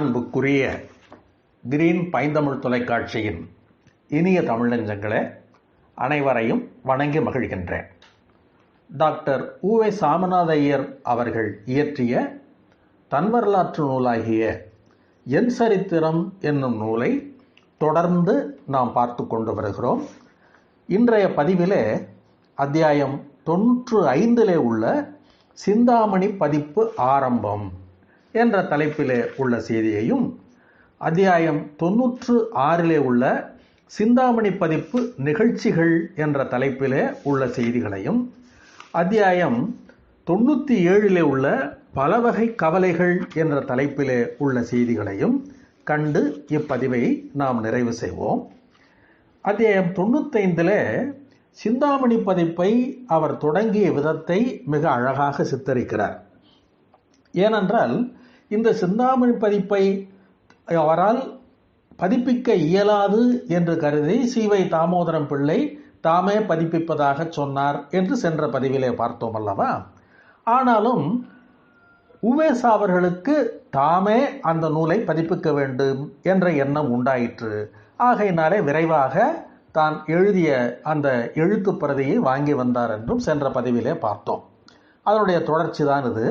அன்புக்குரிய கிரீன் பைந்தமிழ் தொலைக்காட்சியின் இனிய தமிழ் நெஞ்சங்களே அனைவரையும் வணங்கி மகிழ்கின்றேன். டாக்டர் ஊவே சாமிநாத ஐயர் அவர்கள் இயற்றிய தன்வரலாற்று நூலாகிய என் சரித்திரம் என்னும் நூலை தொடர்ந்து நாம் பார்த்து கொண்டு வருகிறோம். இன்றைய பதிவிலே அத்தியாயம் தொன்று ஐந்திலே உள்ள சிந்தாமணி பதிப்பு ஆரம்பம். என்ற தலைப்பிலே உள்ள செய்தியையும் அத்தியாயம் தொன்னூற்று ஆறிலே உள்ள சிந்தாமணி பதிப்பு நிகழ்ச்சிகள் என்ற தலைப்பிலே உள்ள செய்திகளையும் அத்தியாயம் தொண்ணூற்றி ஏழிலே உள்ள பல வகை கவலைகள் என்ற தலைப்பிலே உள்ள செய்திகளையும் கண்டு இப்பதிவை நாம் நிறைவு செய்வோம். அத்தியாயம் தொண்ணூத்தைந்தில் சிந்தாமணி பதிப்பை அவர் தொடங்கிய விதத்தை மிக அழகாக சித்தரிக்கிறார். ஏனென்றால் இந்த சிந்தாமணி பதிப்பை அவரால் பதிப்பிக்க இயலாது என்று கருதி சீவை தாமோதரம் பிள்ளை தாமே பதிப்பிப்பதாக சொன்னார் என்று சென்ற பதிவிலே பார்த்தோம் அல்லவா? ஆனாலும் உவேசா அவர்களுக்கு தாமே அந்த நூலை பதிப்பிக்க வேண்டும் என்ற எண்ணம் உண்டாயிற்று. ஆகையினாலே விரைவாக தான் எழுதிய அந்த எழுத்து பிரதியை வாங்கி வந்தார் என்றும் சென்ற பதிவிலே பார்த்தோம். அதனுடைய தொடர்ச்சி தான் இது.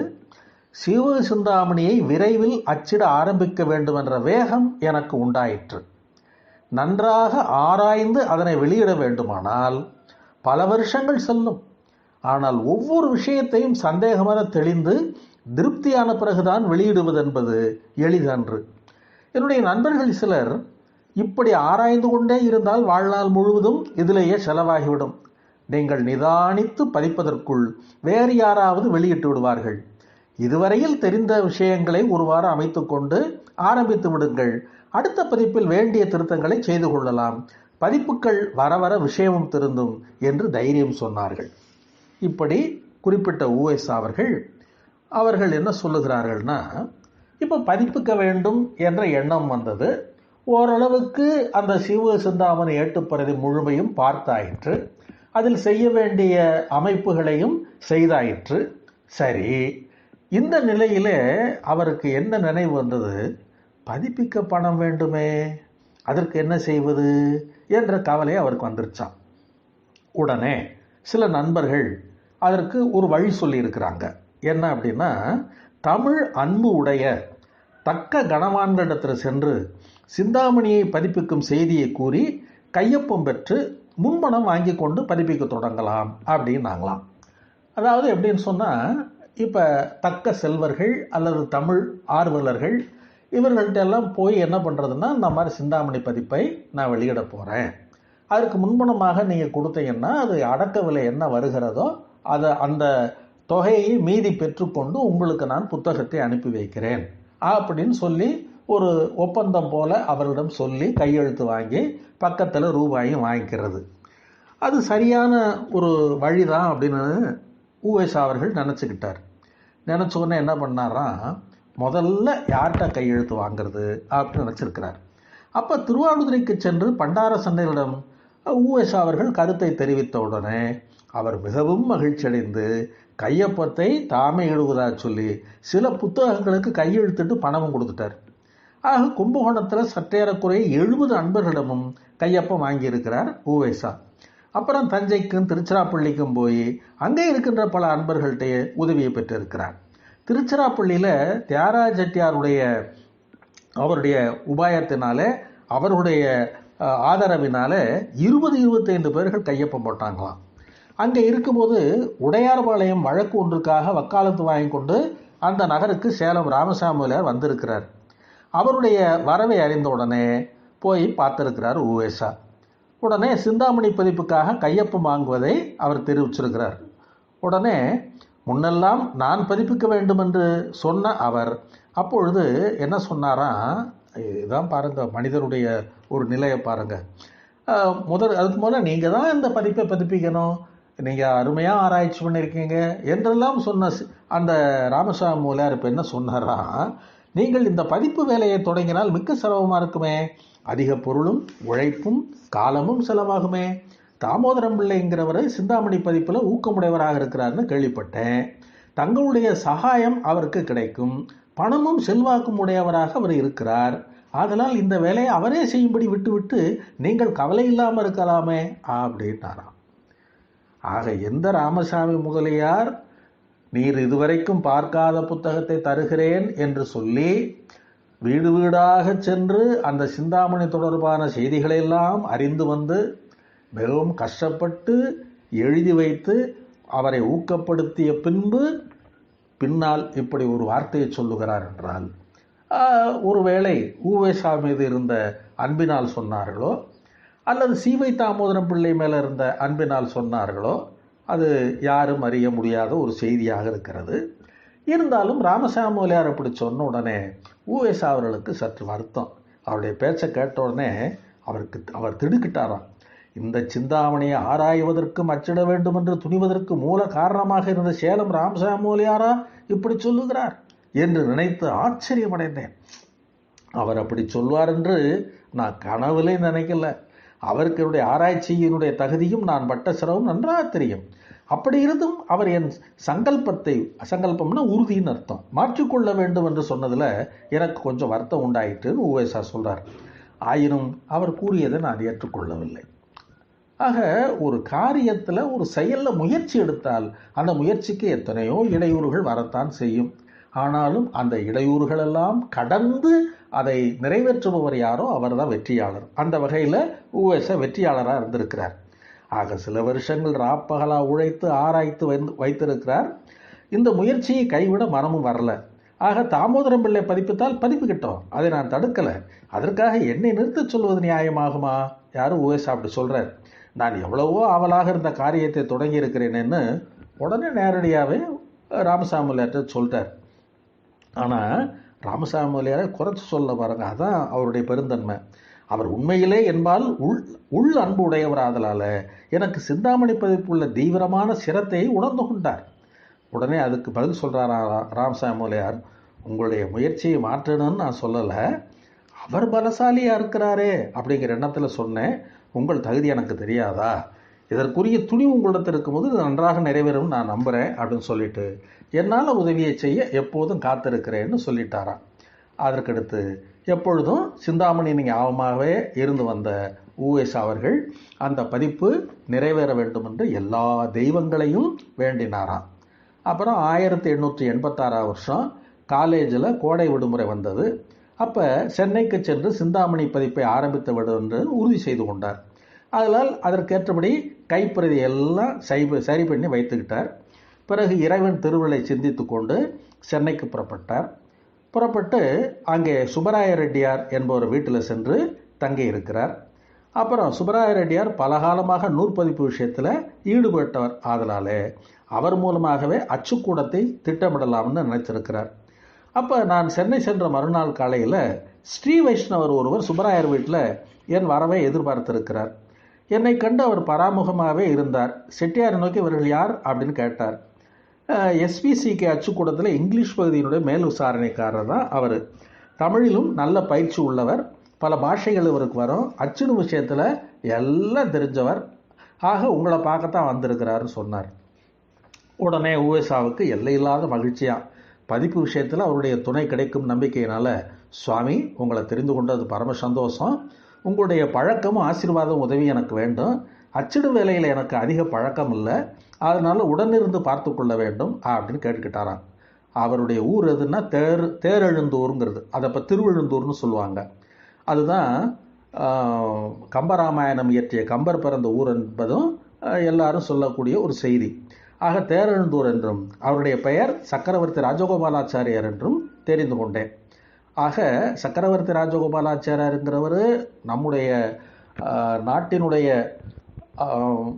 சிவ சிந்தாமணியை விரைவில் அச்சிட ஆரம்பிக்க வேண்டும் என்ற வேகம் எனக்கு உண்டாயிற்று. நன்றாக ஆராய்ந்து அதனை வெளியிட வேண்டுமானால் பல வருஷங்கள் செல்லும். ஆனால் ஒவ்வொரு விஷயத்தையும் சந்தேகமாக தெளிந்து திருப்தியான பிறகுதான் வெளியிடுவது என்பது எளிதன்று. என்னுடைய நண்பர்கள் சிலர் இப்படி ஆராய்ந்து கொண்டே இருந்தால் வாழ்நாள் முழுவதும் இதிலேயே செலவாகிவிடும். நீங்கள் நிதானித்து பதிப்பதற்குள் வேறு யாராவது வெளியிட்டு விடுவார்கள். இதுவரையில் தெரிந்த விஷயங்களை ஒருவாறு அமைத்துக்கொண்டு ஆரம்பித்து விடுங்கள். அடுத்த பதிப்பில் வேண்டிய திருத்தங்களை செய்து கொள்ளலாம். பதிப்புகள் வர வர விஷயமும் திருந்தும் என்று தைரியம் சொன்னார்கள். இப்படி குறிப்பிட்ட ஓஎஸ் அவர்கள் அவர்கள் என்ன சொல்லுகிறார்கள்னா இப்போ பதிப்புக்க வேண்டும் என்ற எண்ணம் வந்தது. ஓரளவுக்கு அந்த சிவ சிந்தாமணி ஏட்டுப்பிரதி முழுமையும் பார்த்தாயிற்று. அதில் செய்ய வேண்டிய அமைப்புகளையும் செய்தாயிற்று. சரி இந்த நிலையிலே அவருக்கு என்ன நினைவு வந்தது? பதிப்பிக்க பணம் வேண்டுமே அதற்கு என்ன செய்வது என்ற கவலை அவருக்கு வந்துருச்சான் உடனே சில நண்பர்கள் அதற்கு ஒரு வழி சொல்லியிருக்கிறாங்க. என்ன அப்படின்னா தமிழ் அன்பு உடைய தக்க கனவான்களிடத்தில் சென்று சிந்தாமணியை பதிப்பிக்கும் செய்தியை கூறி கையொப்பம் பெற்று முன்பணம் வாங்கி கொண்டு பதிப்பிக்க தொடங்கலாம் அப்படின்னாங்களாம். அதாவது எப்படின்னு சொன்னால் இப்போ தக்க செல்வர்கள் அல்லது தமிழ் ஆர்வலர்கள் இவர்கள்ட்ட எல்லாம் போய் என்ன பண்ணுறதுன்னா இந்த மாதிரி சிந்தாமணி பதிப்பை நான் வெளியிட போகிறேன் அதற்கு முன்பணமாக நீங்கள் கொடுத்தீங்கன்னா அது அடக்க விலை என்ன வருகிறதோ அதை அந்த தொகையை மீதி பெற்றுக்கொண்டு உங்களுக்கு நான் புத்தகத்தை அனுப்பி வைக்கிறேன். அப்படின்னு சொல்லி ஒரு ஒப்பந்தம் போல அவரிடம் சொல்லி கையெழுத்து வாங்கி பக்கத்தில் ரூபாயும் வாங்கிக்கிறது. அது சரியான ஒரு வழிதான் அப்படின்னு ஊஎஸ் அவர்கள் நினச்சிக்கிட்டார். நினச்ச உடனே என்ன பண்ணாராம் முதல்ல யார்கிட்ட கையெழுத்து வாங்கிறது அப்படின்னு நினச்சிருக்கிறார். அப்போ திருவாவூதுரைக்கு சென்று பண்டார சண்டைகளிடம் ஊஎஸ் அவர்கள் கருத்தை தெரிவித்த உடனே அவர் மிகவும் மகிழ்ச்சி அடைந்து கையொப்பத்தை தாமே எழுவதாக சொல்லி சில புத்தகங்களுக்கு கையெழுத்திட்டு பணமும் கொடுத்துட்டார். ஆக கும்பகோணத்தில் சற்றேறக்குறைய எழுபது அன்பர்களிடமும் கையொப்பம் வாங்கியிருக்கிறார் ஊவேசா அப்புறம் தஞ்சைக்கும் திருச்சிராப்பள்ளிக்கும் போய் அங்கே இருக்கின்ற பல அன்பர்கள்ட்டைய உதவியை பெற்றிருக்கிறார். திருச்சிராப்பள்ளியில் தியாகராஜ செட்டியாருடைய அவருடைய உபாயத்தினால அவருடைய ஆதரவினால இருபது இருபத்தைந்து பேர்கள் கையொப்பம் போட்டாங்களாம். அங்கே இருக்கும்போது உடையார்பாளையம் வழக்கு ஒன்றுக்காக வக்காலத்து வாங்கி கொண்டு அந்த நகருக்கு சேலம் ராமசாமியார் வந்திருக்கிறார். அவருடைய வரவை அறிந்த உடனே போய் பார்த்துருக்கிறார் உவேசா. உடனே சிந்தாமணி பதிப்புக்காக கையொப்பம் வாங்குவதை அவர் தெரிவிச்சிருக்கிறார். உடனே முன்னெல்லாம் நான் பதிப்பிக்க வேண்டும் என்று சொன்ன அவர் அப்பொழுது என்ன சொன்னாராம் இதுதான் பாருங்க மனிதனுடைய ஒரு நிலையை பாருங்க. முதல் அதுக்கு முதல்ல நீங்கள் தான் இந்த பதிப்பை பதிப்பிக்கணும். நீங்கள் அருமையாக ஆராய்ச்சி பண்ணியிருக்கீங்க. என்றெல்லாம் சொன்ன அந்த ராமசாமி மூலையார் இப்போ என்ன சொன்னாரா? நீங்கள் இந்த பதிப்பு வேலையை தொடங்கினால் மிக்க சிரமமாக இருக்குமே. அதிக பொருளும் உழைப்பும் காலமும் செலவாகுமே. தாமோதரம் பிள்ளைங்கிறவர் சிந்தாமணி பதிப்பில் ஊக்கமுடையவராக இருக்கிறார்னு கேள்விப்பட்டேன். தங்களுடைய சகாயம் அவருக்கு கிடைக்கும். பணமும் செல்வாக்கும் உடையவராக அவர் இருக்கிறார். ஆதலால் இந்த வேலையை அவரே செய்யும்படி விட்டுவிட்டு நீங்கள் கவலை இல்லாமல் இருக்கலாமே அப்படின்னாராம். ஆக எந்த ராமசாமி முதலியார் நீர் இதுவரைக்கும் பார்க்காத புத்தகத்தை தருகிறேன் என்று சொல்லி வீடு வீடாக சென்று அந்த சிந்தாமணி தொடர்பான செய்திகளையெல்லாம் அறிந்து வந்து மிகவும் கஷ்டப்பட்டு எழுதி வைத்து அவரை ஊக்கப்படுத்திய பின்பு பின்னால் இப்படி ஒரு வார்த்தையை சொல்லுகிறார் என்றால் ஒருவேளை ஊவேசா மீது இருந்த அன்பினால் சொன்னார்களோ? அல்லது சீவை தாமோதரம் பிள்ளை மேலே இருந்த அன்பினால் சொன்னார்களோ? அது யாரும் அறிய முடியாத ஒரு செய்தியாக இருக்கிறது. இருந்தாலும் ராமசாமி அப்படி சொன்ன உடனே ஊஎஸ் அவர்களுக்கு சற்று வருத்தம். அவருடைய பேச்சை கேட்ட உடனே அவருக்கு அவர் திடுக்கிட்டாராம். இந்த சிந்தாமணியை ஆராய்வதற்கும் அச்சிட வேண்டும் என்று துணிவதற்கு மூல காரணமாக இருந்த சேலம் ராமசாமி இப்படி சொல்லுகிறார் என்று நினைத்து ஆச்சரியமடைந்தேன். அவர் அப்படி சொல்வார் என்று நான் கனவுலே நினைக்கல. அவருக்கு என்னுடைய ஆராய்ச்சியினுடைய தகுதியும் நான் பட்ட சிரமம் நன்றாக தெரியும். அப்படி இருந்தும் அவர் என் சங்கல்பத்தை சங்கல்பம்னா உறுதின்னு அர்த்தம். மாற்றிக்கொள்ள வேண்டும் என்று சொன்னதில் எனக்கு கொஞ்சம் வருத்தம் உண்டாயிட்டுன்னு ஊவேசா சொல்கிறார் ஆயினும் அவர் கூறியதை நான் ஏற்றுக்கொள்ளவில்லை. ஆக ஒரு காரியத்தில் ஒரு செயலில் முயற்சி எடுத்தால் அந்த முயற்சிக்கு எத்தனையோ இடையூறுகள் வரத்தான் செய்யும். ஆனாலும் அந்த இடையூறுகளெல்லாம் கடந்து அதை நிறைவேற்றுபவர் யாரோ அவர்தான் வெற்றியாளர். அந்த வகையில் ஊஎஸ்ஐ வெற்றியாளராக இருந்திருக்கிறார். ஆக சில வருஷங்கள் ராப்பகலா உழைத்து ஆராய்த்து வைத்திருக்கிறார். இந்த முயற்சியை கைவிட மனமும் வரல. ஆக தாமோதரம் பிள்ளை பதிப்பித்தால் பதிப்புக்கிட்டோம். அதை நான் தடுக்கலை. அதற்காக என்னை நிறுத்தச் சொல்வது நியாயமாகுமா? யாரும் ஊஎஸ் அப்படி சொல்கிறார் நான் எவ்வளவோ ஆவலாக இருந்த காரியத்தை தொடங்கி இருக்கிறேன்னு உடனே நேரடியாகவே ராமசாமியார்ட்ட சொல்லிட்டார். ஆனால் ராமசாமி முதலியாரை குறைச்சி சொல்ல பாருங்க. அதான் அவருடைய பெருந்தன்மை. அவர் உண்மையிலே என்பால் உள் உள் அன்பு உடையவராதலால் எனக்கு சிந்தாமணி பதிப்புள்ள தீவிரமான சிரத்தை உணர்ந்து கொண்டார். உடனே அதுக்கு பதில் சொல்கிறாரா ராமசாமி முதலியார் உங்களுடைய முயற்சியை மாற்றணும்னு நான் சொல்லலை. அவர் பலசாலியாக இருக்கிறாரே அப்படிங்கிற எண்ணத்தில் சொன்னேன். உங்கள் தகுதி எனக்கு தெரியாதா? இதற்குரிய துணி உங்களிடத்தில் இருக்கும்போது நன்றாக நிறைவேறும் நான் நம்புகிறேன் அப்படின்னு சொல்லிட்டு என்னால் உதவியை செய்ய எப்போதும் காத்திருக்கிறேன்னு சொல்லிட்டாராம். அதற்கடுத்து எப்பொழுதும் சிந்தாமணி ஞாபகமாகவே இருந்து வந்த ஊஎஸ் அவர்கள் அந்த பதிப்பு நிறைவேற வேண்டும் என்று எல்லா தெய்வங்களையும் வேண்டினாராம். அப்புறம் ஆயிரத்தி எண்ணூற்றி எண்பத்தாறாம் வருஷம் காலேஜில் கோடை விடுமுறை வந்தது. அப்போ சென்னைக்கு சென்று சிந்தாமணி பதிப்பை ஆரம்பித்து விடும் என்று உறுதி செய்து கொண்டார். அதனால் அதற்கேற்றபடி கைப்பிரதி எல்லாம் சரி சரி பண்ணி வைத்துக்கிட்டார். பிறகு இறைவன் திருவிழை சிந்தித்து கொண்டு சென்னைக்கு புறப்பட்டார். புறப்பட்டு அங்கே சுப்பராய ரெட்டியார் என்பவர் வீட்டில் சென்று தங்கி இருக்கிறார் அப்புறம் சுப்பராய ரெட்டியார் பலகாலமாக நூற்பதிப்பு விஷயத்தில் ஈடுபட்டவர் ஆதலாலே அவர் மூலமாகவே அச்சுக்கூடத்தை திட்டமிடலாம்னு நினைச்சிருக்கிறார். அப்போ நான் சென்னை சென்ற மறுநாள் காலையில் ஸ்ரீ வைஷ்ணவர் ஒருவர் சுப்பராயர் வீட்டில் என் வரவை எதிர்பார்த்திருக்கிறார். என்னை கண்டு அவர் பராமுகமாகவே இருந்தார். செட்டியாரை நோக்கி இவர்கள் யார் அப்படின்னு கேட்டார். எஸ்பிசிகே அச்சுக்கூடத்தில் இங்கிலீஷ் பகுதியினுடைய மேல் விசாரணைக்காரர் தான் அவர். தமிழிலும் நல்ல பயிற்சி உள்ளவர். பல பாஷைகள் இவருக்கு வரும். அச்சிடும் விஷயத்தில் எல்லாம் தெரிஞ்சவர். ஆக உங்களை பார்க்கத்தான் வந்திருக்கிறாருன்னு சொன்னார். உடனே ஊஎஸ்ஆவுக்கு எல்லையில்லாத மகிழ்ச்சியாக பதிப்பு விஷயத்தில் அவருடைய துணை கிடைக்கும் நம்பிக்கையினால் சுவாமி உங்களை தெரிந்து கொண்டது பரம சந்தோஷம். உங்களுடைய பழக்கமும் ஆசீர்வாதம் உதவி எனக்கு வேண்டும். அச்சிடும் வேலையில் எனக்கு அதிக பழக்கம் இல்லை. அதனால் உடனிருந்து பார்த்து கொள்ள வேண்டும் அப்படின்னு கேட்டுக்கிட்டாராம். அவருடைய ஊர் எதுன்னா தேர் தேரெழுந்தூருங்கிறது. அதை இப்போ திருவெழுந்தூர்னு சொல்லுவாங்க. அதுதான் கம்பராமாயணம் இயற்றிய கம்பர் பிறந்த ஊர் என்பதும் எல்லாரும் சொல்லக்கூடிய ஒரு செய்தி. ஆக தேரெழுந்தூர் என்றும் அவருடைய பெயர் சக்கரவர்த்தி ராஜகோபாலாச்சாரியார் என்றும் தெரிந்து கொண்டேன். ஆக சக்கரவர்த்தி ராஜகோபாலாச்சாரியாருங்கிறவர் நம்முடைய நாட்டினுடைய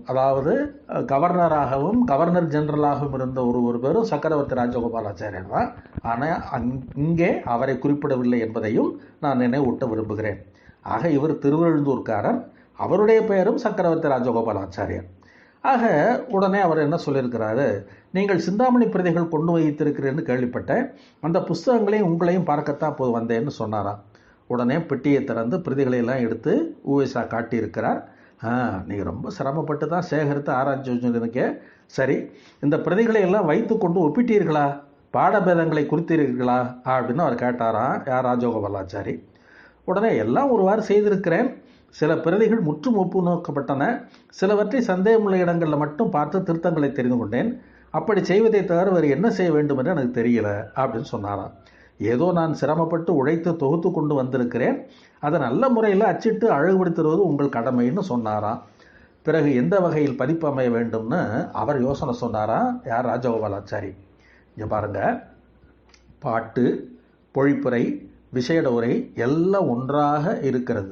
அதாவது கவர்னராகவும் கவர்னர் ஜெனரலாகவும் இருந்த ஒரு ஒரு பேரும் சக்கரவர்த்தி ராஜகோபாலாச்சாரியர் தான். ஆனால் அங் இங்கே அவரை குறிப்பிடவில்லை என்பதையும் நான் நினைவூட்ட விரும்புகிறேன். ஆக இவர் திருவெழுந்தூர்காரர். அவருடைய பெயரும் சக்கரவர்த்தி ராஜகோபாலாச்சாரியர். ஆக உடனே அவர் என்ன சொல்லியிருக்கிறாரு? நீங்கள் சிந்தாமணி பிரதிகள் கொண்டு வைத்திருக்கிறேன்னு கேள்விப்பட்டேன். அந்த புஸ்தகங்களையும் உங்களையும் பார்க்கத்தான் போது வந்தேன்னு சொன்னாராம். உடனே பெட்டியை திறந்து பிரதிகளையெல்லாம் எடுத்து ஊவேசா காட்டியிருக்கிறார். நீங்கள் ரொம்ப சிரமப்பட்டு தான் சேகரித்து ஆராய்ச்சி வச்சுருக்கே சரி இந்த பிரதிகளை எல்லாம் வைத்து கொண்டு ஒப்பிட்டீர்களா? பாடபேதங்களை குறித்தீர்களா? அப்படின்னு அவர் கேட்டாராம். யார்? ராஜகோபாலாச்சாரி உடனே எல்லாம் ஒருவாறு செய்திருக்கிறேன். சில பிரதிகள் முற்றும் ஒப்பு நோக்கப்பட்டன சிலவற்றை சந்தேகமுள்ள இடங்களில் மட்டும் பார்த்து திருத்தங்களை தெரிந்து கொண்டேன். அப்படி செய்வதை தவிர வேறு என்ன செய்ய வேண்டும் என்று எனக்கு தெரியல அப்படின்னு சொன்னாராம். ஏதோ நான் சிரமப்பட்டு உழைத்து தொகுத்து கொண்டு வந்திருக்கிறேன். அதை நல்ல முறையில் அச்சிட்டு அழகுபடுத்துவது உங்கள் கடமைன்னு சொன்னாராம். பிறகு எந்த வகையில் பதிப்பு அமைய வேண்டும்னு அவர் யோசனை சொன்னாரா? யார்? ராஜகோபாலாச்சாரி இங்கே பாருங்க. பாட்டு பொழிப்புரை விசேட உரை எல்லாம் ஒன்றாக இருக்கிறது.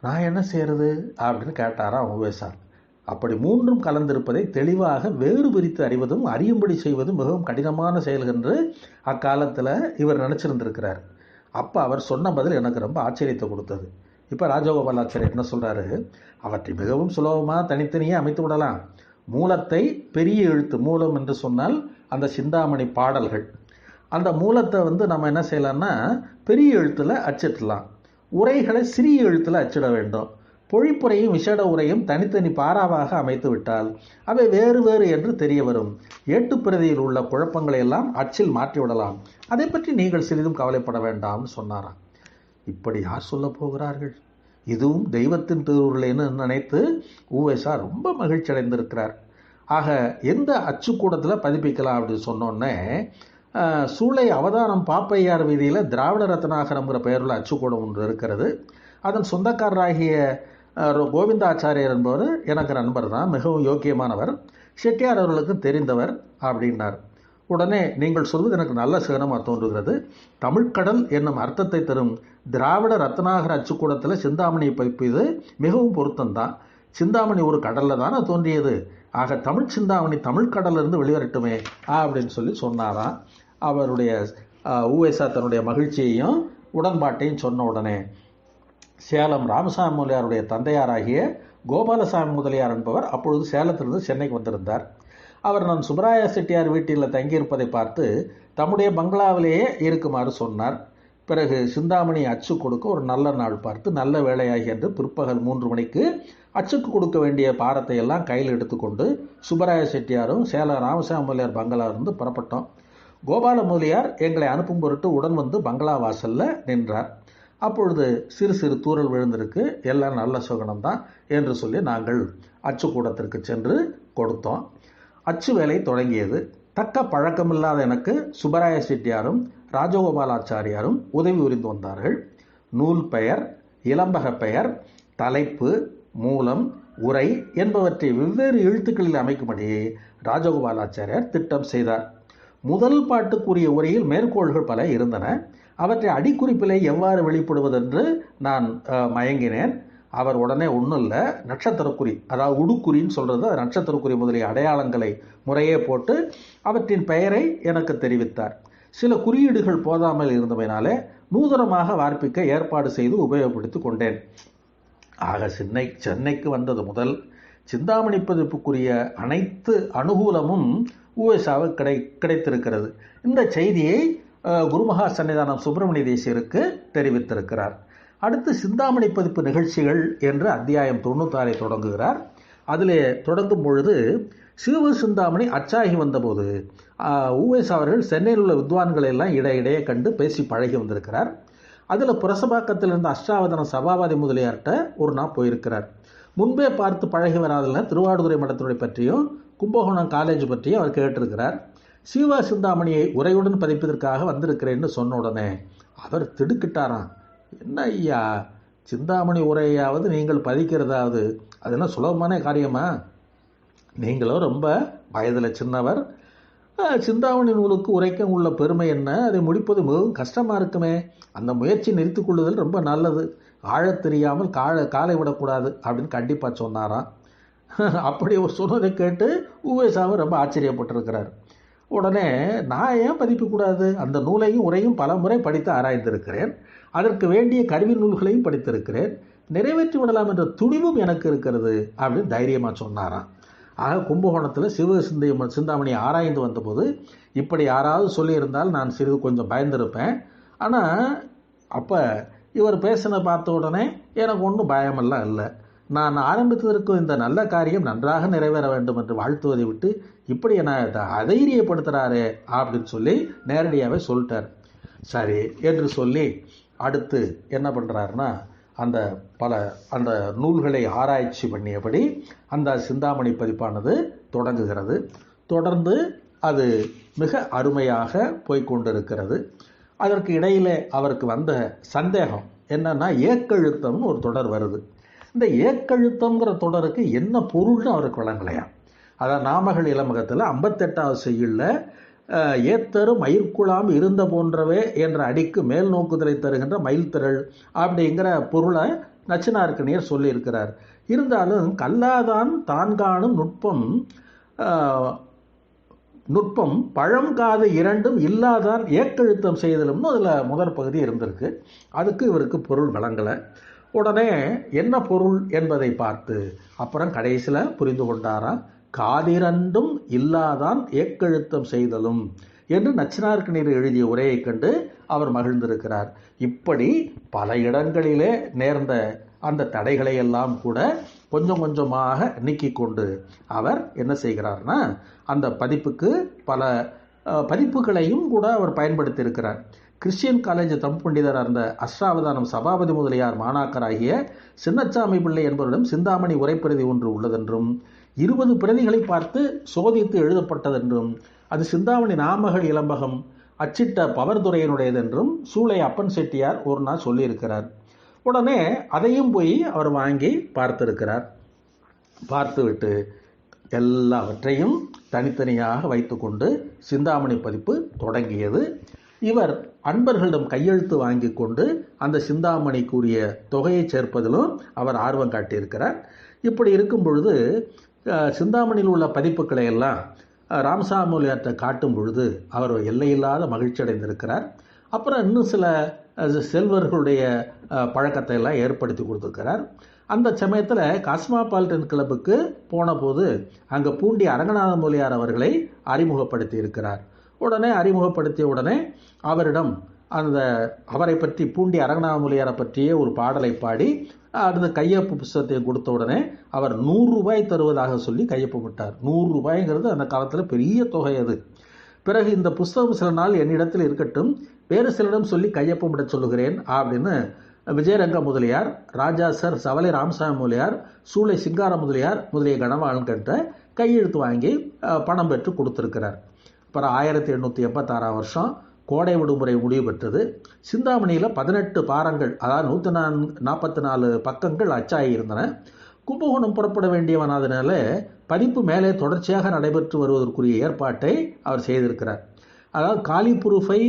நான் என்ன செய்கிறது அப்படின்னு கேட்டாராம் உவேசார் அப்படி மூன்றும் கலந்திருப்பதை தெளிவாக வேறு பிரித்து அறிவதும் அறியும்படி செய்வதும் மிகவும் கடினமான செயல் என்று அக்காலத்தில் இவர் நினச்சிருந்திருக்கிறார். அப்போ அவர் சொன்ன பதில் எனக்கு ரொம்ப ஆச்சரியத்தை கொடுத்தது. இப்போ ராஜகோபாலாச்சாரியர் என்ன சொல்கிறாரு அவற்றை மிகவும் சுலபமாக தனித்தனியே அமைத்து விடலாம். மூலத்தை பெரிய எழுத்து மூலம் என்று சொன்னால் அந்த சிந்தாமணி பாடல்கள். அந்த மூலத்தை வந்து நம்ம என்ன செய்யலாம்னா பெரிய எழுத்தில் அச்சிடலாம். உரைகளை சிறிய எழுத்தில் அச்சிட வேண்டும். பொழிப்புரையும் விசேட உரையும் தனித்தனி பாராவாக அமைத்து விட்டால் அவை வேறு வேறு என்று தெரிய வரும். ஏட்டுப்பிரதியில் உள்ள குழப்பங்களை எல்லாம் அச்சில் மாற்றிவிடலாம். அதை பற்றி நீங்கள் சிறிதும் கவலைப்பட வேண்டாம்னு சொன்னாராம். இப்படி யார் சொல்ல போகிறார்கள்? இதுவும் தெய்வத்தின் திருவுருளேன்னு நினைத்து ஊவேசா ரொம்ப மகிழ்ச்சி அடைந்திருக்கிறார். ஆக எந்த அச்சுக்கூடத்தில் பதிப்பிக்கலாம் அப்படின்னு சொன்னோன்னே சூளை அவதானம் பாப்பையார் வீதியில் திராவிட ரத்னாகரம்ங்கிற பெயருள்ள அச்சுக்கூடம் ஒன்று இருக்கிறது. அதன் சொந்தக்காரராகிய கோவிந்தாச்சாரியர் என்பவர் எனக்கு நண்பர் தான் மிகவும் யோக்கியமானவர் செட்டியார் அவர்களுக்கு தெரிந்தவர் அப்படின்னார். உடனே நீங்கள் சொல்வது எனக்கு நல்ல சிகனமாக தோன்றுகிறது. தமிழ்கடல் என்னும் அர்த்தத்தை தரும் திராவிட ரத்னாகர அச்சுக்கூடத்தில் சிந்தாமணி பதிப்பது மிகவும் பொருத்தம்தான். சிந்தாமணி ஒரு கடலில் தானே தோன்றியது. ஆக தமிழ் சிந்தாமணி தமிழ்கடலிருந்து வெளிவரட்டுமே அப்படின்னு சொல்லி சொன்னாராம். அவருடைய ஊவேசா தன்னுடைய மகிழ்ச்சியையும் உடன்பாட்டையும் சொன்ன உடனே சேலம் ராமசாமி முதலியாருடைய தந்தையாராகிய கோபாலசாமி முதலியார் என்பவர் அப்பொழுது சேலத்திலிருந்து சென்னைக்கு வந்திருந்தார். அவர் நான் சுப்பராய செட்டியார் வீட்டில் தங்கியிருப்பதை பார்த்து தம்முடைய பங்களாவிலேயே இருக்குமாறு சொன்னார். பிறகு சிந்தாமணி அச்சு கொடுக்க ஒரு நல்ல நாள் பார்த்து நல்ல வேலையாகி என்று பிற்பகல் மூன்று மணிக்கு அச்சுக்கு கொடுக்க வேண்டிய பாரத்தை எல்லாம் கையில் எடுத்துக்கொண்டு சுப்பராய செட்டியாரும் சேலம் ராமசாமி முதலியார் பங்களாவிலிருந்து புறப்பட்டோம். கோபால முதலியார் எங்களை அனுப்பும் பொருட்டு உடன் வந்து பங்களா வாசலில் நின்றார். அப்பொழுது சிறு சிறு தூரல் விழுந்திருக்கு. எல்லாம் நல்ல சுகனம்தான் என்று சொல்லி நாங்கள் அச்சுக்கூடத்திற்கு சென்று கொடுத்தோம். அச்சு வேலை தொடங்கியது. தக்க பழக்கமில்லாத எனக்கு சுப்பராய செட்டியாரும் ராஜகோபாலாச்சாரியாரும் உதவி புரிந்து வந்தார்கள். நூல் பெயர் இளம்பக பெயர் தலைப்பு மூலம் உரை என்பவற்றை வெவ்வேறு எழுத்துக்களில் அமைக்கும்படி ராஜகோபாலாச்சாரியார் திட்டம் செய்தார். முதல் பாட்டுக்குரிய உரையில் மேற்கோள்கள் பல இருந்தன. அவற்றை அடிக்குறிப்பிலே எவ்வாறு வெளிப்படுவதென்று நான் மயங்கினேன். அவர் உடனே ஒன்றும் இல்லை நட்சத்திரக்குறி அதாவது உடுக்குறின்னு சொல்கிறது நட்சத்திரக்குறி முதலிய அடையாளங்களை முறையே போட்டு அவற்றின் பெயரை எனக்கு தெரிவித்தார். சில குறியீடுகள் போதாமல் இருந்தமையினாலே நூதனமாக வார்ப்பிக்க ஏற்பாடு செய்து உபயோகப்படுத்தி கொண்டேன். ஆக சென்னை சென்னைக்கு வந்தது முதல் சிந்தாமணி பதிப்புக்குரிய அனைத்து அனுகூலமும் ஊஎஸ்ஆவு கிடை கிடைத்திருக்கிறது. இந்த செய்தியை குருமகா சன்னிதானம் சுப்பிரமணிய தேசியருக்கு தெரிவித்திருக்கிறார். அடுத்து சிந்தாமணி பதிப்பு நிகழ்ச்சிகள் என்று அத்தியாயம் தொண்ணூத்தாறை தொடங்குகிறார். அதில் தொடங்கும் பொழுது சிவ சிந்தாமணி அச்சாகி வந்தபோது ஊஎஸ் அவர்கள் சென்னையில் உள்ள வித்வான்களை எல்லாம் இடையிடையே கண்டு பேசி பழகி வந்திருக்கிறார். அதில் புரசபாக்கத்தில் இருந்த அஷ்டாவதன சபாபதி முதலியார்கிட்ட ஒரு நாள் போயிருக்கிறார். முன்பே பார்த்து பழகி வராதில் திருவாடுதுறை மடத்தினுடைய பற்றியும் கும்பகோணம் காலேஜ் பற்றியும் அவர் கேட்டிருக்கிறார். சீவா சிந்தாமணியை உரையுடன் பதிப்பதற்காக வந்திருக்கிறேன்னு சொன்ன உடனே அவர் திடுக்கிட்டாராம். என்ன ஐயா சிந்தாமணி உரையாவது நீங்கள் பதிக்கிறதாவது? அது என்ன சுலபமான காரியமா? நீங்களும் ரொம்ப வயதில் சின்னவர். சிந்தாமணி நூலுக்கு உரைக்க உள்ள பெருமை என்ன? அதை முடிப்பது மிகவும் கஷ்டமாக இருக்குமே. அந்த முயற்சி நிறுத்தி கொள்ளுதல் ரொம்ப நல்லது. ஆழத் தெரியாமல் கால காலை விடக்கூடாது அப்படின்னு கண்டிப்பாக சொன்னாராம். அப்படி ஒரு சொன்னதை கேட்டு ஊவேசாவும் ரொம்ப ஆச்சரியப்பட்டிருக்கிறார். உடனே நான் ஏன் பதிக்கக்கூடாது அந்த நூலையும் உரையும் பல முறை படித்து ஆராய்ந்திருக்கிறேன். அதற்கு வேண்டிய கருவி நூல்களையும் படித்திருக்கிறேன். நிறைவேற்றி விடலாம் என்ற துணிவும் எனக்கு இருக்கிறது அப்படின்னு தைரியமாக சொன்னாராம். ஆக கும்பகோணத்தில் சிவ சிந்தை சிந்தாமணி ஆராய்ந்து வந்தபோது இப்படி யாராவது சொல்லியிருந்தால் நான் சிறிது கொஞ்சம் பயந்திருப்பேன். ஆனால் அப்போ இவர் பேசின பார்த்த உடனே எனக்கு ஒன்றும் பயமெல்லாம் இல்லை. நான் ஆரம்பித்ததற்கும் இந்த நல்ல காரியம் நன்றாக நிறைவேற வேண்டும் என்று வாழ்த்துவதை விட்டு இப்படி என்ன அதைரியப்படுத்துகிறாரே அப்படின்னு சொல்லி நேரடியாகவே சொல்லிட்டார். சரி என்று சொல்லி அடுத்து என்ன பண்ணுறாருன்னா அந்த பல அந்த நூல்களை ஆராய்ச்சி பண்ணியபடி அந்த சிந்தாமணி பதிப்பானது தொடங்குகிறது. தொடர்ந்து அது மிக அருமையாக போய்கொண்டிருக்கிறது அதற்கு இடையிலே அவருக்கு வந்த சந்தேகம் என்னன்னா ஏக்கெழுத்தம்னு ஒரு தொடர் வருது. இந்த ஏக்கழுத்தங்கிற தொடருக்கு என்ன பொருள்னு அவருக்கு வழங்கலையா? அதான் நாமகள் இளமுகத்தில் ஐம்பத்தெட்டாவது செய்யுள்ள ஏத்தரும் மயிர்குழாம் இருந்த போன்றவே என்ற அடிக்கு மேல் நோக்குதலை தருகின்ற மயில் திரள் அப்படிங்கிற பொருளை நச்சினார்க்கணியர் சொல்லியிருக்கிறார். இருந்தாலும் கல்லாதான் தான் காணும் நுட்பம் நுட்பம் பழம் காது இரண்டும் இல்லாதான் ஏக்கழுத்தம் செய்தலும்னு அதில் முதற் பகுதி இருந்திருக்கு. அதுக்கு இவருக்கு பொருள் வழங்கலை. உடனே என்ன பொருள் என்பதை பார்த்து அப்புறம் கடைசியில் புரிந்து கொண்டாராம் காதிரண்டும் இல்லாதான் ஏக்கெழுத்தம் செய்தலும் என்று நச்சினார்க்கு நீர் எழுதிய உரையை கண்டு அவர் மகிழ்ந்திருக்கிறார். இப்படி பல இடங்களிலே நேர்ந்த அந்த தடைகளை எல்லாம் கூட கொஞ்சம் கொஞ்சமாக நீக்கி கொண்டு அவர் என்ன செய்கிறார்னா அந்த பதிப்புக்கு பல பதிப்புகளையும் கூட அவர் பயன்படுத்தி இருக்கிறார் கிறிஸ்டியன் காலேஜ் தமிழ் பண்டிதராக இருந்த அஷ்டாவதானம் சபாபதி முதலியார் மாணாக்கராகிய சின்னச்சாமி பிள்ளை என்பவரிடம் சிந்தாமணி உரைப்பிரதி ஒன்று உள்ளதென்றும் இருபது பிரதிகளை பார்த்து சோதித்து எழுதப்பட்டதென்றும் அது சிந்தாமணி நாமகள் இளம்பகம் அச்சிட்ட பவர்துறையினுடையதென்றும் சூளை அப்பன் செட்டியார் ஒரு நாள் சொல்லியிருக்கிறார். உடனே அதையும் போய் அவர் வாங்கி பார்த்திருக்கிறார். பார்த்துவிட்டு எல்லாவற்றையும் தனித்தனியாக வைத்துக்கொண்டு சிந்தாமணி பதிப்பு தொடங்கியது. இவர் அன்பர்களிடம் கையெழுத்து வாங்கி கொண்டு அந்த சிந்தாமணிக்குரிய தொகையை சேர்ப்பதிலும் அவர் ஆர்வம் காட்டியிருக்கிறார். இப்படி இருக்கும் பொழுது சிந்தாமணியில் உள்ள பதிப்புகளை எல்லாம் ராமசாமியார்கிட்ட காட்டும் பொழுது அவர் எல்லையில்லாத மகிழ்ச்சி அடைந்திருக்கிறார். அப்புறம் இன்னும் சில செல்வர்களுடைய பழக்கத்தை எல்லாம் ஏற்படுத்தி கொடுத்துருக்கிறார். அந்த சமயத்தில் காஸ்மாபாலிட்டன் கிளப்புக்கு போன போது அங்கே பூண்டி அரங்கநாத மொழியார் அவர்களை அறிமுகப்படுத்தி இருக்கிறார் உடனே அறிமுகப்படுத்திய உடனே அவரிடம் அந்த அவரை பற்றி பூண்டி அரங்கநாத மொழியாரை பற்றிய ஒரு பாடலை பாடி அந்த கையொப்பு புஸ்தகத்தை கொடுத்த உடனே அவர் நூறு ரூபாய் தருவதாக சொல்லி கையொப்பு விட்டார். நூறு ரூபாய்ங்கிறது அந்த காலத்தில் பெரிய தொகை அது. பிறகு இந்த புஸ்தகம் சில நாள் என்னிடத்தில் இருக்கட்டும் வேறு சிலரிடம் சொல்லி கையொப்பமிட சொல்லுகிறேன் அப்படின்னு விஜயரங்க முதலியார் ராஜா சர் சவலை ராமசாமி முதலியார் சூளை சிங்கார முதலியார் முதலிய கணவான்கிட்ட கையெழுத்து வாங்கி பணம் பெற்று கொடுத்துருக்கிறார். அப்புறம் ஆயிரத்தி எண்ணூற்றி எண்பத்தாறாம் வருஷம் கோடை விடுமுறை முடிவு பெற்றது. சிந்தாமணியில் பதினெட்டு பாரங்கள் அதாவது நூற்றி நான் நாற்பத்தி நாலு பக்கங்கள் அச்சாகி இருந்தன கும்பகோணம் புறப்பட வேண்டியவனாதனால பதிப்பு மேலே தொடர்ச்சியாக நடைபெற்று வருவதற்குரிய ஏற்பாட்டை அவர் செய்திருக்கிறார். அதாவது காலி புரூஃபை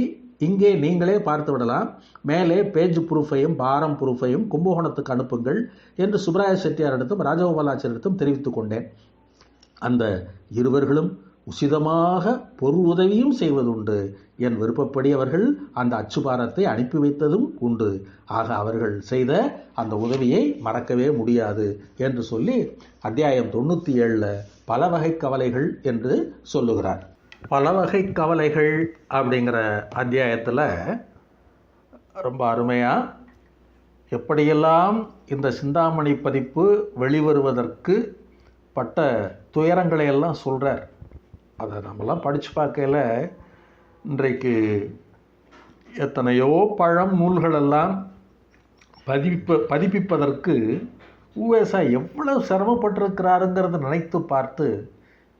இங்கே நீங்களே பார்த்து விடலாம். மேலே பேஜ் புரூஃபையும் பாரம் புரூஃபையும் கும்பகோணத்துக்கு அனுப்புங்கள் என்று சுப்ராய செட்டியாரிடத்தும் ராஜகோபாலாச்சரிடத்தும் தெரிவித்துக் கொண்டேன். அந்த இருவர்களும் உசிதமாக பொருள் உதவியும் செய்வதுண்டு. என் விருப்பப்படி அவர்கள் அந்த அச்சுபாரத்தை அனுப்பி வைத்ததும் உண்டு. ஆக அவர்கள் செய்த அந்த உதவியை மறக்கவே முடியாது என்று சொல்லி அத்தியாயம் தொண்ணூற்றி ஏழில் பல வகை கவலைகள் என்று சொல்லுகிறார். பல வகை கவலைகள் அப்படிங்கிற அத்தியாயத்தில் ரொம்ப அருமையாக எப்படியெல்லாம் இந்த சிந்தாமணி பதிப்பு வெளிவருவதற்கு பட்ட துயரங்களை எல்லாம் சொல்கிறார் அதை நம்மலாம் படித்து பார்க்கையில் இன்றைக்கு எத்தனையோ பழம் நூல்களெல்லாம் பதிப்ப பதிப்பிப்பதற்கு ஊவேசா எவ்வளவு சிரமப்பட்டிருக்கிறாருங்கிறத நினைத்து பார்த்து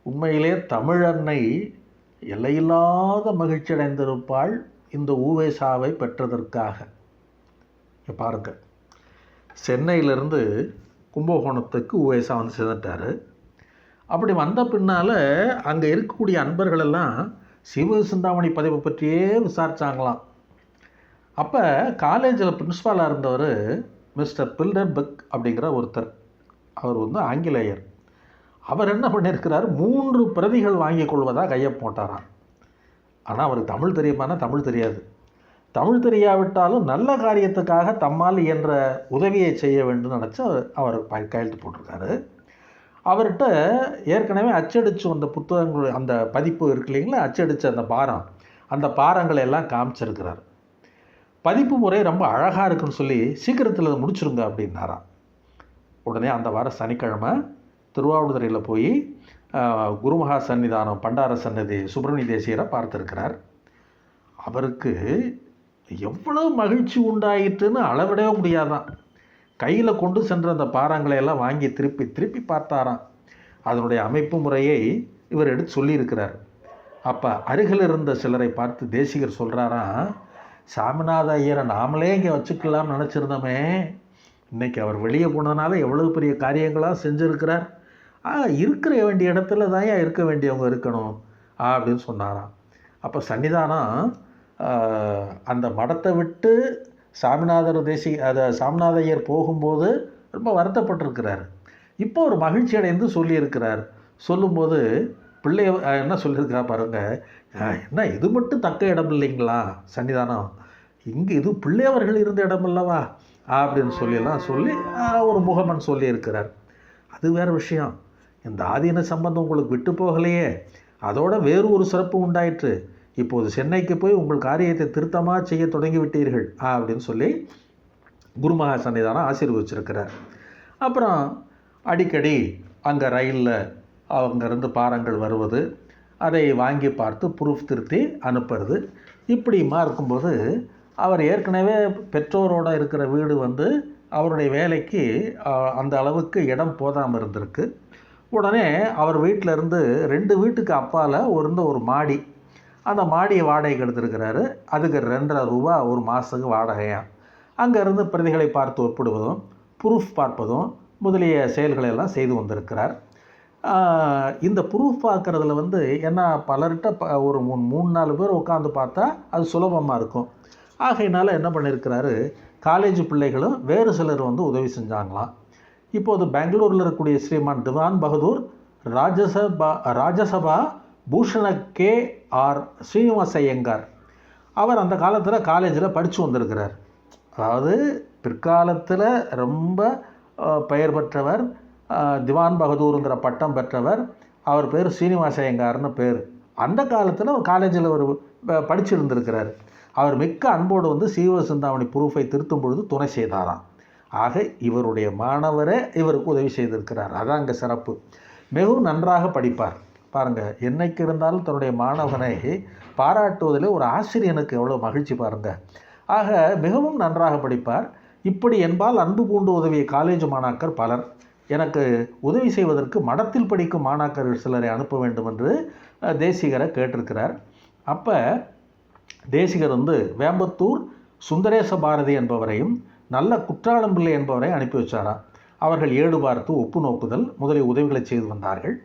உண்மையிலே தமிழன்னை எல்லையில்லாத மகிழ்ச்சி அடைந்திருப்பாள் இந்த ஊவேசாவை பெற்றதற்காக. பாருங்க. சென்னையிலிருந்து கும்பகோணத்துக்கு ஊவேசா வந்து சேர்ந்துட்டார். அப்படி வந்த பின்னால் அங்கே இருக்கக்கூடிய அன்பர்களெல்லாம் சிவ சிந்தாமணி பதிவை பற்றியே விசாரித்தாங்களாம் அப்போ காலேஜில் பிரின்ஸ்பாலாக இருந்தவர் மிஸ்டர் பில்டர் பெக் அப்படிங்கிற ஒருத்தர். அவர் வந்து ஆங்கிலேயர். அவர் என்ன பண்ணியிருக்கிறார் மூன்று பிரதிகள் வாங்கி கொள்வதாக கையை போட்டாராம். ஆனால் அவருக்கு தமிழ் தெரியுமானா? தமிழ் தெரியாது. தமிழ் தெரியாவிட்டாலும் நல்ல காரியத்துக்காக தம்மால் என்ற உதவியை செய்ய வேண்டும் நினச்சி அவர் கையெழுத்து போட்டிருக்காரு. அவர்கிட்ட ஏற்கனவே அச்சடித்து வந்த புத்தகங்கள் அந்த பதிப்பு இருக்கு இல்லைங்களா? அச்சடித்த அந்த பாரம். அந்த பாரங்களை எல்லாம் காமிச்சிருக்கிறார். பதிப்பு முறை ரொம்ப அழகாக இருக்குன்னு சொல்லி சீக்கிரத்தில் அதை முடிச்சிருங்க அப்படின்னாராம். உடனே அந்த வாரம் சனிக்கிழமை திருவாவூதுறையில் போய் குருமகா சன்னிதானம் பண்டார சன்னதி சுப்பிரமணிய தேசியரை பார்த்துருக்கிறார். அவருக்கு எவ்வளவு மகிழ்ச்சி உண்டாயிற்றுன்னு அளவிடவே முடியாதான். கையில் கொண்டு சென்ற அந்த பாறாங்களை எல்லாம் வாங்கி திருப்பி திருப்பி பார்த்தாராம். அதனுடைய அமைப்பு முறையை இவர் எடுத்து சொல்லியிருக்கிறார். அப்போ அருகில் இருந்த சிலரை பார்த்து தேசிகர் சொல்கிறாராம் சாமிநாத ஐயரை நாமளே இங்கே வச்சுக்கலாம்னு நினச்சிருந்தோமே. இன்றைக்கி அவர் வெளியே போனதுனால எவ்வளவு பெரிய காரியங்களாக செஞ்சுருக்கிறார். இருக்கிற வேண்டிய இடத்துல தான் ஏன் இருக்க வேண்டியவங்க இருக்கணும் அப்படின்னு சொன்னாராம். அப்போ சன்னிதானம் அந்த மடத்தை விட்டு சாமிநாதர் தேசி அதை சாமிநாத ஐயர் போகும்போது ரொம்ப வருத்தப்பட்டிருக்கிறார். இப்போ ஒரு மகிழ்ச்சி அடைந்து சொல்லியிருக்கிறார். சொல்லும்போது பிள்ளைய என்ன சொல்லியிருக்கிறா பாருங்க என்ன இது மட்டும் தக்க இடம் இல்லைங்களா? சன்னிதானம். இங்கே இது பிள்ளையவர்கள் இருந்த இடம் அல்லவா? அப்படின்னு சொல்லியெல்லாம் சொல்லி ஒரு முகமன் சொல்லியிருக்கிறார். அது வேறு விஷயம். இந்த ஆதீன சம்பந்தம் உங்களுக்கு விட்டு போகலையே. அதோட வேறு ஒரு சிறப்பு உண்டாயிற்று. இப்போது சென்னைக்கு போய் உங்கள் காரியத்தை திருத்தமாக செய்ய தொடங்கிவிட்டீர்கள் ஆ, அப்படின்னு சொல்லி குருமகா சன்னிதானம் ஆசீர்வதிச்சிருக்கிறார். அப்புறம் அடிக்கடி அங்கே ரயிலில் அங்கேருந்து பாரங்கள் வருவது அதை வாங்கி பார்த்து ப்ரூஃப் திருத்தி அனுப்புறது. இப்படிமா இருக்கும்போது அவர் ஏற்கனவே பெற்றோரோட இருக்கிற வீடு வந்து அவருடைய வேலைக்கு அந்த அளவுக்கு இடம் போதாமல் இருந்திருக்கு. உடனே அவர் வீட்டில் இருந்து ரெண்டு வீட்டுக்கு அப்பால் இருந்த ஒரு மாடி அந்த மாடியை வாடகைக்கு எடுத்துருக்கிறாரு. அதுக்கு ரெண்டரை ரூபா ஒரு மாதத்துக்கு வாடகையாக அங்கேருந்து பிரதிகளை பார்த்து ஒப்பிடுவதும் ப்ரூஃப் பார்ப்பதும் முதலிய செயல்களை எல்லாம் செய்து வந்திருக்கிறார். இந்த ப்ரூஃப் பார்க்குறதுல வந்து என்ன பலர்கிட்ட ப ஒரு மூணு மூணு நாலு பேர் உட்காந்து பார்த்தா அது சுலபமாக இருக்கும். ஆகையினால என்ன பண்ணியிருக்கிறாரு காலேஜ் பிள்ளைகளும் வேறு சிலர் வந்து உதவி செஞ்சாங்களாம். இப்போது பெங்களூரில் இருக்கக்கூடிய ஸ்ரீமான் திவான் பகதூர் ராஜசபா ராஜசபா பூஷண கே ஆர் ஸ்ரீனிவாச ஐயங்கார் அவர் அந்த காலத்தில் காலேஜில் படித்து வந்திருக்கிறார். அதாவது பிற்காலத்தில் ரொம்ப பெயர் பெற்றவர் திவான் பகதூருங்கிற பட்டம் பெற்றவர் அவர் பேர் ஸ்ரீனிவாச ஐயங்கார்னு பேர். அந்த காலத்தில் அவர் காலேஜில் ஒரு படிச்சிருந்திருக்கிறார். அவர் மிக்க அன்போடு வந்து சீவ சிந்தாமணி ப்ரூஃபை திருத்தும் பொழுது துணை செய்தாராம். ஆக இவருடைய மாணவரே இவருக்கு உதவி செய்திருக்கிறார். அதான் அங்கே சிறப்பு. மிகவும் நன்றாக படிப்பார். பாருங்கள் என்னைக்கு இருந்தாலும் தன்னுடைய மாணவனை பாராட்டுவதில் ஒரு ஆசிரியனுக்கு எவ்வளோ மகிழ்ச்சி பாருங்கள் ஆக மிகவும் நன்றாக படிப்பார். இப்படி என்பால் அன்பு பூண்டு உதவிய காலேஜ் மாணாக்கர் பலர். எனக்கு உதவி செய்வதற்கு மடத்தில் படிக்கும் மாணாக்கர் சிலரை அனுப்ப வேண்டும் என்று தேசிகரை கேட்டிருக்கிறார். அப்போ தேசிகர் வந்து வேம்பத்தூர் சுந்தரேச பாரதி என்பவரையும் நல்ல குற்றாலம்பிள்ளை என்பவரை அனுப்பி வச்சாராம். அவர்கள் ஏடு பார்த்து ஒப்பு நோக்குதல் முதலிய உதவிகளை செய்து வந்தார்கள்.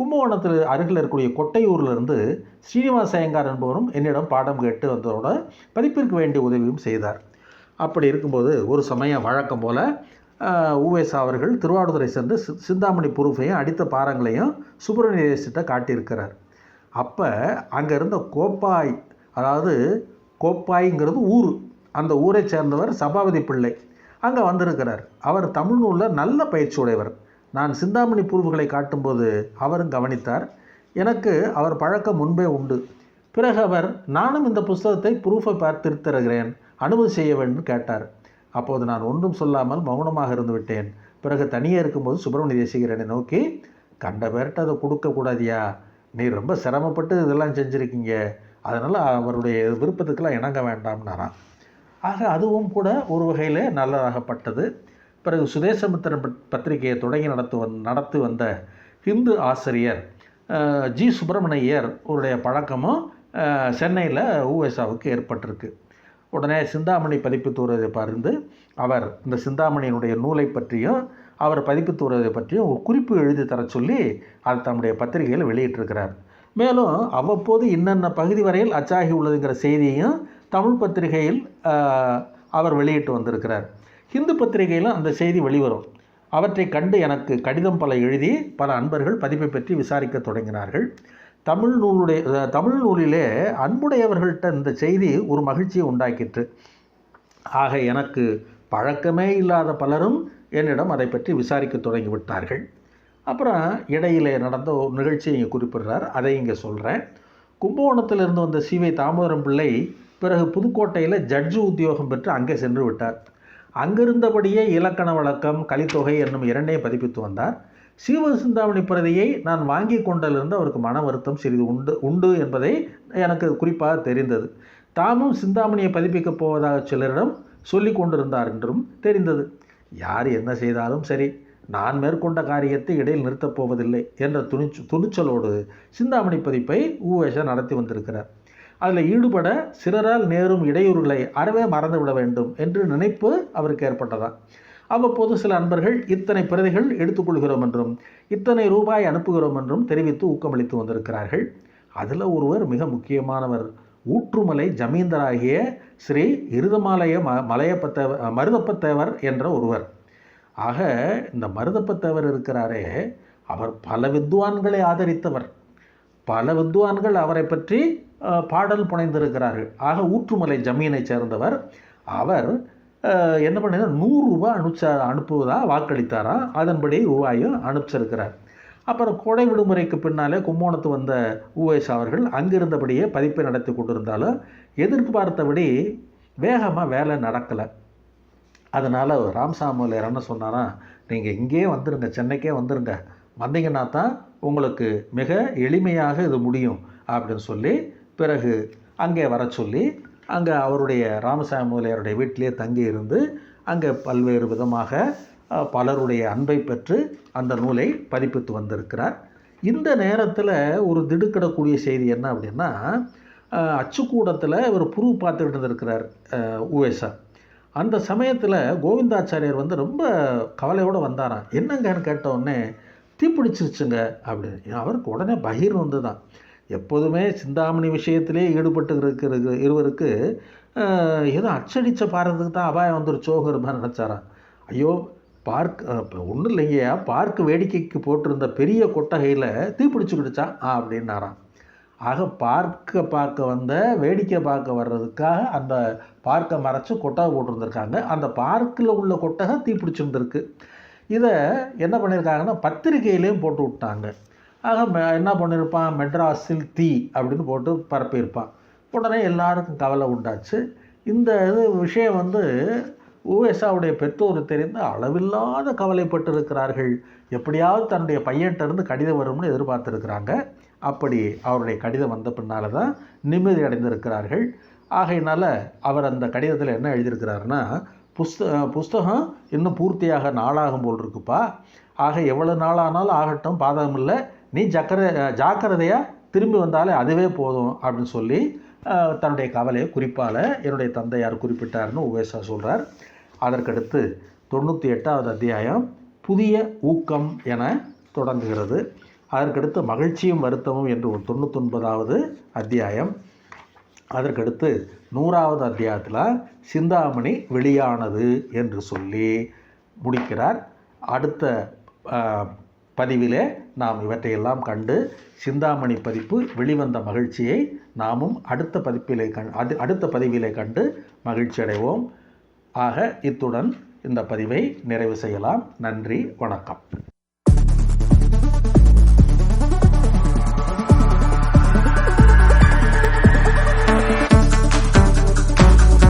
கும்பகோணத்தில் அருகில் இருக்கக்கூடிய கொட்டையூர்லேருந்து ஸ்ரீனிவாச ஐயங்கார் என்பவரும் என்னிடம் பாடம் கேட்டு வந்ததோட பதிப்பிற்கு வேண்டிய உதவியும் செய்தார். அப்படி இருக்கும்போது ஒரு சமயம் வழக்கம் போல் ஊவேசா அவர்கள் திருவாவடுதுறை சென்று சி- சிந்தாமணி புரூஃபையும் அடித்த பாறங்களையும் சுப்பிரமணிய காட்டியிருக்கிறார். அப்போ அங்கே இருந்த கோப்பாய் அதாவது கோப்பாய்ங்கிறது ஊர். அந்த ஊரை சேர்ந்தவர் சபாபதி பிள்ளை. அங்கே வந்திருக்கிறார். அவர் தமிழ் நூலில் நல்ல பயிற்சி உடையவர். நான் சிந்தாமணி புருவுகளை காட்டும்போது அவரும் கவனித்தார். எனக்கு அவர் பழக்கம் முன்பே உண்டு. பிறகு அவர் நானும் இந்த புஸ்தகத்தை ப்ரூஃபை பார்த்து அனுமதி செய்ய வேண்டும் கேட்டார். அப்போது நான் ஒன்றும் சொல்லாமல் மௌனமாக இருந்து விட்டேன். பிறகு தனியே இருக்கும்போது சுப்பிரமணிய தேசிகரனை நோக்கி கண்ட பேர்கிட்ட அதை கொடுக்கக்கூடாதியா நீ ரொம்ப சிரமப்பட்டு இதெல்லாம் செஞ்சுருக்கீங்க. அதனால் அவருடைய விருப்பத்துக்கெல்லாம் இணங்க வேண்டாம்னாரான் ஆக அதுவும் கூட ஒரு வகையில் நல்லதாகப்பட்டது. பிறகு சுதேசமித்திரன் பத்திரிகையை தொடங்கி நடத்து வந் நடத்தி வந்த ஹிந்து ஆசிரியர் ஜி. சுப்பிரமணியர் உடைய பழக்கமும் சென்னையில் ஊஎஸ்ஆவுக்கு ஏற்பட்டிருக்கு. உடனே சிந்தாமணி பதிப்பித்து வருவதை பார்ந்து அவர் இந்த சிந்தாமணியினுடைய நூலை பற்றியும் அவர் பதிப்பித்து வருவதை பற்றியும் ஒரு குறிப்பு எழுதி தர சொல்லி அதை தம்முடைய பத்திரிகையில் வெளியிட்டிருக்கிறார். மேலும் அவ்வப்போது இன்னென்ன பகுதி வரையில் அச்சாகி உள்ளதுங்கிற செய்தியையும் தமிழ் பத்திரிகையில் அவர் வெளியிட்டு வந்திருக்கிறார். ஹிந்து பத்திரிகையிலும் அந்த செய்தி வெளிவரும். அவற்றை கண்டு எனக்கு கடிதம் பல எழுதி பல அன்பர்கள் பதிப்பை பற்றி விசாரிக்க தொடங்கினார்கள். தமிழ் நூலுடைய தமிழ் நூலிலே அன்புடையவர்கள்ட்ட இந்த செய்தி ஒரு மகிழ்ச்சியை உண்டாக்கிற்று. ஆக எனக்கு பழக்கமே இல்லாத பலரும் என்னிடம் அதை பற்றி விசாரிக்க தொடங்கிவிட்டார்கள் அப்புறம் இடையிலே நடந்த ஒரு நிகழ்ச்சியை இங்கே குறிப்பிடுறார். அதை இங்கே சொல்கிறேன் கும்பகோணத்திலிருந்து வந்த சிவை தாமோதரம் பிள்ளை பிறகு புதுக்கோட்டையில் ஜட்ஜு உத்தியோகம் பெற்று அங்கே சென்று விட்டார். அங்கிருந்தபடியே இலக்கண வழக்கம் கலித்தொகை என்னும் இரண்டையும் பதிப்பித்து வந்தார். சீவக சிந்தாமணி பிரதியை நான் வாங்கி கொண்டதிலிருந்து அவருக்கு மன வருத்தம் சிறிது உண்டு உண்டு என்பதை எனக்கு குறிப்பாக தெரிந்தது. தாமும் சிந்தாமணியை பதிப்பிக்கப் போவதாக சிலரிடம் சொல்லி கொண்டிருந்தார் என்றும் தெரிந்தது. யார் என்ன செய்தாலும் சரி நான் மேற்கொண்ட காரியத்தை இடையில் நிறுத்தப் போவதில்லை என்ற துணிச்சு துணிச்சலோடு சிந்தாமணி பதிப்பை ஊவேஷா நடத்தி வந்திருக்கிறார். அதில் ஈடுபட சிலரால் நேரும் இடையூறுகளை அறவே மறந்துவிட வேண்டும் என்று நினைப்பு அவருக்கு ஏற்பட்டதா? அவ்வப்போது சில அன்பர்கள் இத்தனை பிரதிகள் எடுத்துக்கொள்கிறோம் என்றும் இத்தனை ரூபாய் அனுப்புகிறோம் என்றும் தெரிவித்து ஊக்கமளித்து வந்திருக்கிறார்கள். அதில் ஒருவர் மிக முக்கியமானவர். ஊற்றுமலை ஜமீந்தராகிய ஸ்ரீ இருதமாலய ம மலையப்பத்தேவர் மருதப்பத்தேவர் என்ற ஒருவர். ஆக இந்த மருதப்பத்தேவர் இருக்கிறாரே. அவர் பல வித்வான்களை ஆதரித்தவர். பல வித்வான்கள் அவரை பற்றி பாடல் புனைந்திருக்கிறார்கள். ஆக ஊற்றுமலை ஜமீனை சேர்ந்தவர் அவர் என்ன பண்ணினார்? நூறு ரூபாய் அனுப்பிச்சா அனுப்புவதாக வாக்களித்தாரா? அதன்படி ரூபாயும் அனுப்பிச்சிருக்கிறார். அப்புறம் கோடை விடுமுறைக்கு பின்னாலே கும்போணத்து வந்த ஊவேஸ் அவர்கள் அங்கிருந்தபடியே பதிப்பை நடத்தி கொண்டிருந்தாலும் எதிர்பார்த்தபடி வேகமாக வேலை நடக்கலை. அதனால் ராம் என்ன சொன்னாராம் நீங்கள் இங்கேயே வந்துருங்க சென்னைக்கே வந்துடுங்க வந்தீங்கன்னா தான் உங்களுக்கு மிக எளிமையாக இது முடியும் அப்படின்னு சொல்லி பிறகு அங்கே வர சொல்லி அங்கே அவருடைய ராமசாமி முதலியாருடைய வீட்டிலே தங்கி இருந்து அங்கே பல்வேறு விதமாக பலருடைய அன்பை பெற்று அந்த நூலை பதிப்பித்து வந்திருக்கிறார். இந்த நேரத்தில் ஒரு திடுக்கிடக்கூடிய செய்தி என்ன அப்படின்னா அச்சுக்கூடத்தில் ஒரு புரு பார்த்துக்கிட்டு இருந்திருக்கிறார் உவேசா அந்த சமயத்தில் கோவிந்தாச்சாரியார் வந்து ரொம்ப கவலையோடு வந்தாராம். என்னங்கன்னு கேட்டவுடனே தீப்பிடிச்சிருச்சுங்க அப்படின்னு. அவருக்கு உடனே பகிர் வந்து தான் எப்போதுமே சிந்தாமணி விஷயத்திலே ஈடுபட்டு இருக்கிற இருவருக்கு ஏதோ அச்சடித்த பாரதத்துக்கு தான் அபாயம் வந்துருச்சோங்கிற மாதிரி நினச்சாராம் ஐயோ பார்க் ஒன்றும் இல்லைங்கய்யா. பார்க் வேடிக்கைக்கு போட்டிருந்த பெரிய கொட்டகையில் தீப்பிடிச்சுக்கிடுச்சா ஆ அப்படின்னாராம். ஆக பார்க்க பார்க்க வந்த வேடிக்கை பார்க்க வர்றதுக்காக அந்த பார்க்கை மறைச்சு கொட்டகை போட்டிருந்துருக்காங்க. அந்த பார்க்கில் உள்ள கொட்டகை தீப்பிடிச்சிருந்துருக்கு இதை என்ன பண்ணியிருக்காங்கன்னா பத்திரிகையிலையும் போட்டு விட்டாங்க. ஆக என்ன பண்ணியிருப்பான் மெட்ராஸில் தீ அப்படின்னு போட்டு பரப்பியிருப்பான். உடனே எல்லாருக்கும் கவலை உண்டாச்சு. இந்த இது விஷயம் வந்து ஊஎஸ்ஆவுடைய பெற்றோர் தெரிந்து அளவில்லாத கவலைப்பட்டு இருக்கிறார்கள் எப்படியாவது தன்னுடைய பையன்கிட்டருந்து கடிதம் வரும்னு எதிர்பார்த்துருக்கிறாங்க. அப்படி அவருடைய கடிதம் வந்த பின்னால் தான் நிம்மதி அடைந்திருக்கிறார்கள். ஆகையினால் அவர் அந்த கடிதத்தில் என்ன எழுதியிருக்கிறாருன்னா புஸ்த புஸ்தகம் இன்னும் பூர்த்தியாக நாளாகும் போல் இருக்குப்பா. ஆக எவ்வளவு நாளானாலும் ஆகட்டும் பாதகம் இல்லை. நீ ஜக்கர ஜாக்கிரதையாக திரும்பி வந்தாலே அதுவே போதும் அப்படின்னு சொல்லி தன்னுடைய கவலையை குறிப்பால் என்னுடைய தந்தையார் குறிப்பிட்டார்னு உவேசா சொல்கிறார் அதற்கடுத்து தொண்ணூற்றி எட்டாவது அத்தியாயம் புதிய ஊக்கம் என தொடங்குகிறது. அதற்கடுத்து மகிழ்ச்சியும் வருத்தமும் என்று ஒரு தொண்ணூத்தொன்பதாவது அத்தியாயம். அதற்கடுத்து நூறாவது அத்தியாயத்தில் சிந்தாமணி வெளியானது என்று சொல்லி முடிக்கிறார். அடுத்த பதிவிலே நாம் இவற்றையெல்லாம் கண்டு சிந்தாமணி பதிப்பு வெளிவந்த மகிழ்ச்சியை நாமும் அடுத்த பதிப்பிலே கண் அது அடுத்த பதிவிலே கண்டு மகிழ்ச்சி அடைவோம் ஆக இத்துடன் இந்த பதிவை நிறைவு செய்யலாம். நன்றி வணக்கம்.